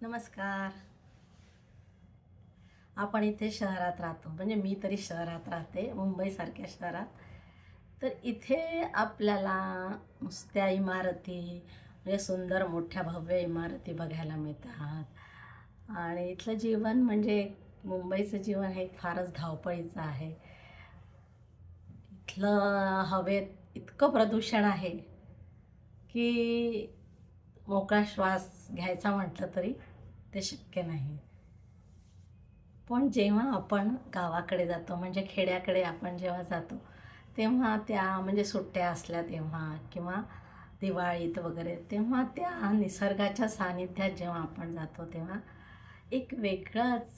नमस्कार. आपण इथे शहरात राहतो. म्हणजे मी तरी शहरात राहते मुंबईसारख्या शहरात. तर इथे आपल्याला नुसत्या इमारती म्हणजे सुंदर मोठ्या भव्य इमारती बघायला मिळतात. आणि इथलं जीवन म्हणजे मुंबईचं जीवन हे फारच धावपळीचं आहे. इथलं हवेत इतकं प्रदूषण आहे की मोकळा श्वास घ्यायचा म्हटलं तरी ते शक्य नाही. पण जेव्हा आपण गावाकडे जातो म्हणजे खेड्याकडे आपण जेव्हा जातो तेव्हा त्या म्हणजे सुट्ट्या असल्या तेव्हा किंवा दिवाळीत वगैरे तेव्हा त्या निसर्गाच्या सानिध्यात जेव्हा आपण जातो तेव्हा एक वेगळाच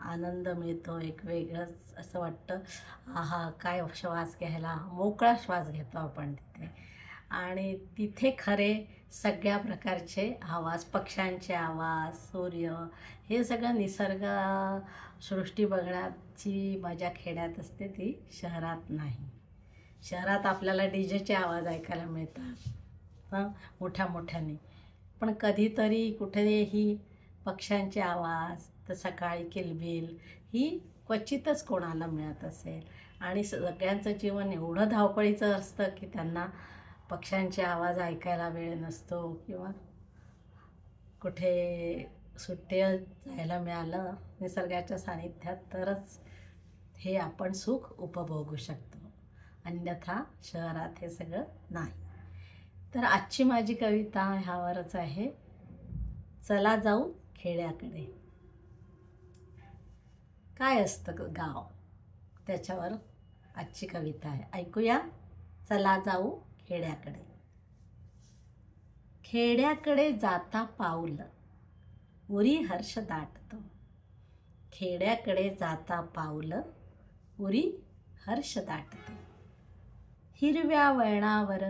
आनंद मिळतो एक वेगळंच असं वाटतं आहा काय श्वास घ्यायला मोकळा श्वास घेतो आपण तिथे. आणि तिथे खरे सगळ्या प्रकारचे आवाज पक्ष्यांचे आवाज सूर्य हे सगळं निसर्ग सृष्टी बघण्याची मजा खेड्यात असते ती शहरात नाही. शहरात आपल्याला डी जेचे आवाज ऐकायला मिळतात हां मोठ्या मोठ्याने. पण कधीतरी कुठेही पक्ष्यांचे आवाज तर सकाळी किलबिल ही क्वचितच कोणाला मिळत असेल. आणि सगळ्यांचं जीवन एवढं धावपळीचं असतं की त्यांना पक्ष्यांचे आवाज ऐकायला वेळ नसतो किंवा कुठे सुट्टी जायला मिळालं निसर्गाच्या सानिध्यात तरच हे आपण सुख उपभोगू शकतो. अन्यथा शहरात हे सगळं नाही. तर आजची माझी कविता ह्यावरच आहे चला जाऊ खेड्याकडे. काय असतं गाव? त्याच्यावर आजची कविता आहे. ऐकूया. चला जाऊ खेड्याकडे. खेड्याकडे जाता पाऊल. उरी हर्ष दाटतो. खेड्याकडे जाता पाऊल. उरी हर्ष दाटतो. हिरव्या वळणावर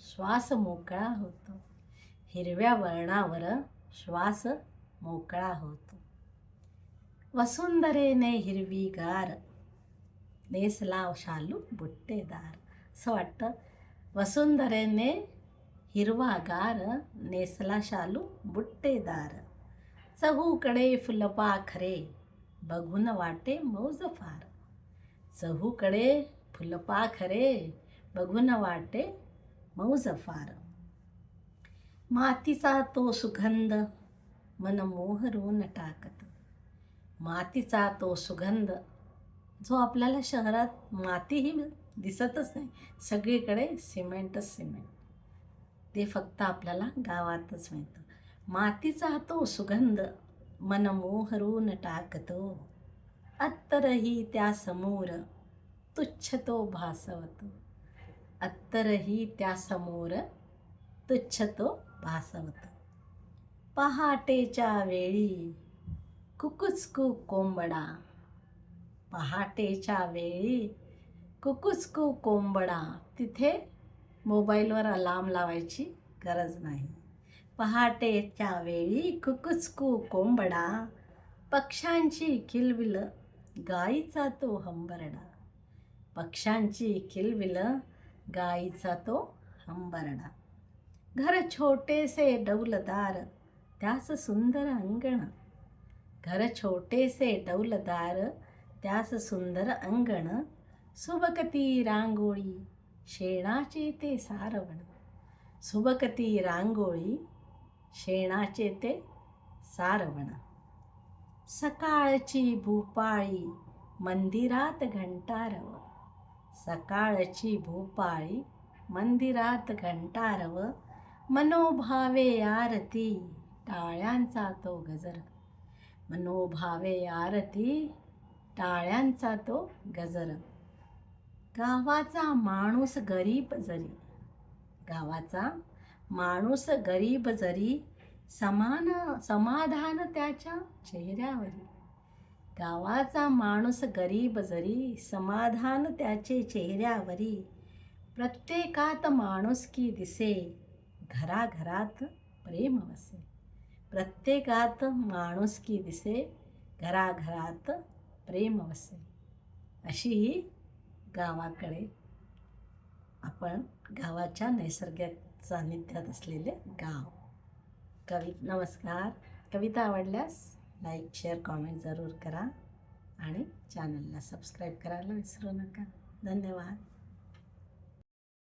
श्वास मोकळा होतो. हिरव्या वळणावर श्वास मोकळा होतो. वसुंधरेने हिरवीगार नेसला शालू बुट्टेदार. असं वाटतं वसुंधरेने हिरवागार नेसला शालू बुट्टेदार चहूकडे फुलपाखरे बघून वाटे मौज फार चहूकडे फुलपाखरे बघून वाटे मौज फार मातीचा तो सुगंध मन मोहरून टाकत मातीचा तो सुगंध जो आपल्याला शहरात मातीही दिसतच नाही. सगळीकडे सिमेंटच सिमेंट. ते फक्त आपल्याला गावातच मिळतं. मातीचा तो सुगंध मन मोहरून टाकतो. अत्तरही त्या समोर तुच्छ तो भासवतो. अत्तरही त्या समोर तुच्छ तो भासवतो. पहाटेच्या वेळी कुकुचकू कोंबडा. पहाटेच्या वेळी कुकुचकू कोंबडा. तिथे मोबाईलवर अलार्म लावायची गरज नाही. पहाटेच्या वेळी कुकुचकू कोंबडा. पक्ष्यांची किलबिल गाईचा तो हंबरडा. पक्ष्यांची किलबिल गाईचा तो हंबरडा. घर छोटेसे डौलदार त्यास सुंदर अंगण. घर छोटेसे डौलदार त्यास सुंदर अंगण. सुबकती रांगोळी शेणाचे ते सारवण सुबकती रांगोळी शेणाचे ते सारवण सकाळची भूपाळी मंदिरात घंटारव. सकाळची भूपाळी मंदिरात घंटारव. मनोभावे आरती टाळ्यांचा तो गजर. मनोभावे आरती टाळ्यांचा तो गजर. गावाचा माणूस गरीब जरी गावाचा माणूस गरीब जरी समान समाधान त्याच्या चेहऱ्यावरी. गावाचा माणूस गरीब जरी समाधान त्याचे चेहऱ्यावरी. प्रत्येकात माणुसकी दिसे घराघरात प्रेम वसे. प्रत्येकात माणुसकी दिसे घराघरात प्रेम वसे. अशी ही गावाकडे आपण गावाच्या नैसर्गिक सान्निध्यात असलेले गाव. कवी नमस्कार. कविता आवडल्यास लाईक शेअर कॉमेंट जरूर करा आणि चॅनलला सबस्क्राईब करायला विसरू नका. धन्यवाद.